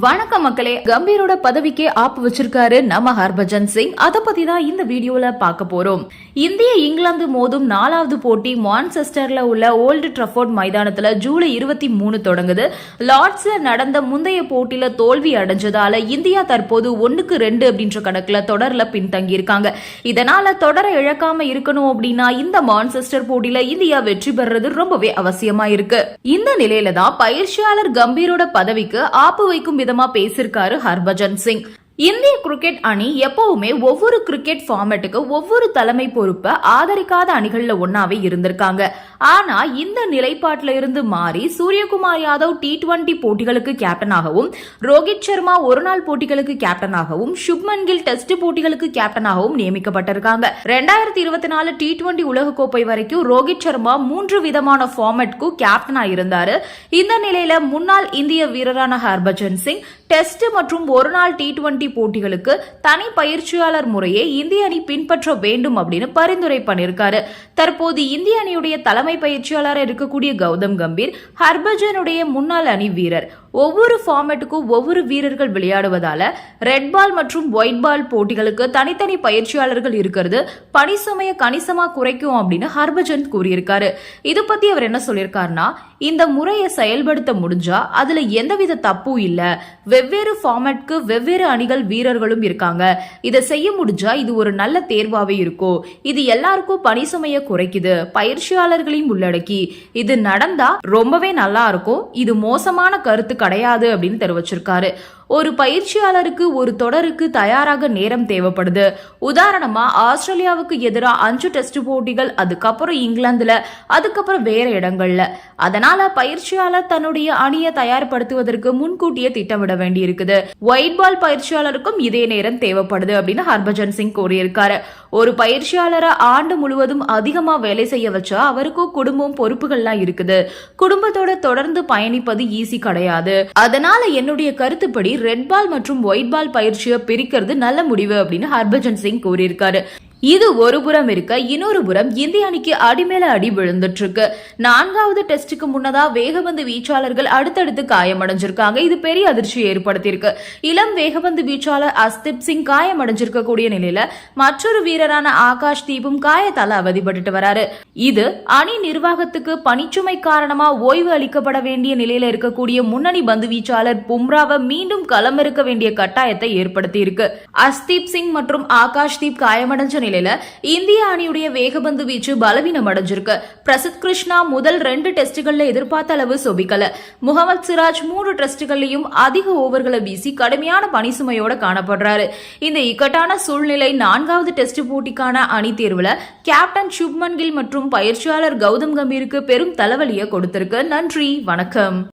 வணக்கம் மக்களே கம்பீரோட பதவிக்கே ஆப்பு வச்சிருக்காரு நம்ம ஹர்பஜன் சிங். அத பத்தி தான் இந்த வீடியோல பார்க்க போறோம். இந்திய இங்கிலாந்து மோதும் நாலாவது போட்டி மான்செஸ்டர்ல உள்ள ஓல்டு ட்ரஃபோர்ட் மைதானத்துல ஜூலை இருபத்தி மூணு தொடங்குது. லார்ட்ஸ்ல நடந்த முந்தைய போட்டியில தோல்வி அடைஞ்சதால இந்தியா தற்போது ஒன்னுக்கு ரெண்டு அப்படின்ற கணக்குல தொடர்ல பின்தங்கி இருக்காங்க இதனால தொடர இழக்காம இருக்கணும் அப்படின்னா இந்த மான்செஸ்டர் போட்டியில இந்தியா வெற்றி பெறது ரொம்பவே அவசியமா இருக்கு. இந்த நிலையில தான் பயிற்சியாளர் கம்பீரோட பதவிக்கு ஆப்பு வைக்கும் விதமா பேசியிருக்காரு ஹர்பஜன் சிங். இந்திய கிரிக்கெட் அணி எப்பவுமே ஒவ்வொரு கிரிக்கெட் ஃபார்மேட்டுக்கு ஒவ்வொரு தலைமை பொறுப்பை ஆதரிக்காத அணிகள்ல ஒன்னாவே இருந்திருக்காங்க. ஆனா இந்த நிலைப்பாட்டில இருந்து மாறி சூரியகுமார் யாதவ் டி டுவெண்டி போட்டிகளுக்கு கேப்டனாகவும் ரோஹித் சர்மா ஒருநாள் போட்டிகளுக்கு கேப்டனாகவும் சுப்மன் கில் டெஸ்ட் போட்டிகளுக்கு கேப்டனாகவும் நியமிக்கப்பட்டிருக்காங்க. ரெண்டாயிரத்தி இருபத்தி நாலு டி டுவெண்டி உலகக்கோப்பை வரைக்கும் ரோஹித் சர்மா மூன்று விதமான ஃபார்மேட்க்கு கேப்டனா இருந்தாரு இந்த நிலையில முன்னாள் இந்திய வீரரான ஹர்பஜன் சிங் டெஸ்ட் மற்றும் ஒருநாள் டி டுவெண்டி போட்டிகளுக்கு தனி பயிற்சியாளர் முறையை இந்திய அணி பின்பற்ற வேண்டும் அப்படின்னு பரிந்துரை பண்ணிருக்காரு. தற்போது இந்திய அணியுடைய தலைமை பயிற்சியாளராக இருக்கக்கூடிய கௌதம் கம்பீர் ஹர்பஜனுடைய முன்னாள் அணி வீரர் ஒவ்வொரு ஃபார்மேட்டுக்கும் ஒவ்வொரு வீரர்கள் விளையாடுவதால ரெட் பால் மற்றும் ஒயிட் பால் போட்டிகளுக்கு தனித்தனி பயிற்சியாளர்கள் இருக்கிறது. பணி சுமையை கணிசமா குறைக்கும் அப்படின்னு ஹர்பஜன் கூறியிருக்காரு. இது பத்தி அவர் என்ன சொல்லியிருக்காருன்னா இந்த முறையை செயல்படுத்த முடிஞ்சா அதுல எந்தவித தப்பும் இல்ல. வெவ்வேறு ஃபார்மேட்க்கு வெவ்வேறு அணிகள் வீரர்களும் இருக்காங்க. இதை செய்ய முடிஞ்சா இது ஒரு நல்ல தேர்வாவே இருக்கும். இது எல்லாருக்கும் பணி சுமையை குறைக்குது. பயிற்சியாளர்களையும் உள்ளடக்கி. இது நடந்தா ரொம்பவே நல்லா இருக்கும். இது மோசமான கருத்துக்கள் கிடையாது அப்படின்னு தெரிவிச்சிருக்காரு. ஒரு பயிற்சியாளருக்கு ஒரு தொடருக்கு தயாராக நேரம் தேவைப்படுது. உதாரணமா ஆஸ்திரேலியாவுக்கு எதிராக அஞ்சு டெஸ்ட் போட்டிகள் அதுக்கப்புறம் இங்கிலாந்துல அதுக்கப்புறம் வேற இடங்கள்ல. அதனால பயிற்சியாளர் தன்னுடைய அணியை தயார்படுத்துவதற்கு முன்கூட்டியே திட்டமிட வேண்டியிருக்குது. ஒயிட் பால் பயிற்சியாளருக்கும் இதே நேரம் தேவைப்படுது அப்படின்னு ஹர்பஜன் சிங் கூறியிருக்காரு. ஒரு பயிற்சியாளரை ஆண்டு முழுவதும் அதிகமா வேலை செய்ய வச்சா அவருக்கும் குடும்பம் பொறுப்புகள்லாம் இருக்குது. குடும்பத்தோட தொடர்ந்து பயணிப்பது ஈஸி கிடையாது. அதனால என்னுடைய கருத்துப்படி ரெட் பால் மற்றும் ஒயிட் பால் பயிற்சியை பிரிக்கிறது நல்ல முடிவு அப்படின்னு ஹர்பஜன் சிங் கூறியிருக்காரு. இது ஒரு புறம் இருக்க இன்னொரு புறம் இந்திய அணிக்கு அடிமேல அடி விழுந்துட்டு இருக்கு நான்காவது டெஸ்டுக்கு முன்னதா வேகபந்து வீச்சாளர்கள் அடுத்தடுத்து காயமடைஞ்சிருக்காங்க. இது பெரிய அதிர்ச்சி ஏற்படுத்தியிருக்கு. இளம் வேகபந்து வீச்சாளர் அஸ்திப் சிங் காயமடைஞ்சிருக்க கூடிய நிலையில மற்றொரு வீரரான ஆகாஷ் தீபும் காயத்தால அவதிப்பட்டுட்டு வராரு. இது அணி நிர்வாகத்துக்கு பணிச்சுமை காரணமா ஓய்வு அளிக்கப்பட வேண்டிய நிலையில இருக்கக்கூடிய முன்னணி பந்து வீச்சாளர் பும்ராவை மீண்டும் களமிருக்க வேண்டிய கட்டாயத்தை ஏற்படுத்தி இருக்கு அஸ்தீப் சிங் மற்றும் ஆகாஷ் தீப் காயமடைஞ்ச நிலையில இந்திய அணியுடைய வேகபந்து வீச்சு பலவீனம் அடைஞ்சிருக்கு. பிரசித் கிருஷ்ணா முதல் ரெண்டு டெஸ்டுகள்ல எதிர்பார்த்த அளவு சொபிக்கல. முகமது சிராஜ் மூன்று டெஸ்டுகள்லையும் அதிக ஓவர்களை வீசி கடுமையான பணி சுமையோட காணப்படுறாரு. இந்த இக்கட்டான சூழ்நிலை நான்காவது டெஸ்ட் போட்டிக்கான அணி தேர்வுல கேப்டன் சுப்மன் கில் மற்றும் பயிற்சியாளர் கௌதம் கம்பீருக்கு பெரும் தலைவலியை கொடுத்திருக்கு. நன்றி வணக்கம்.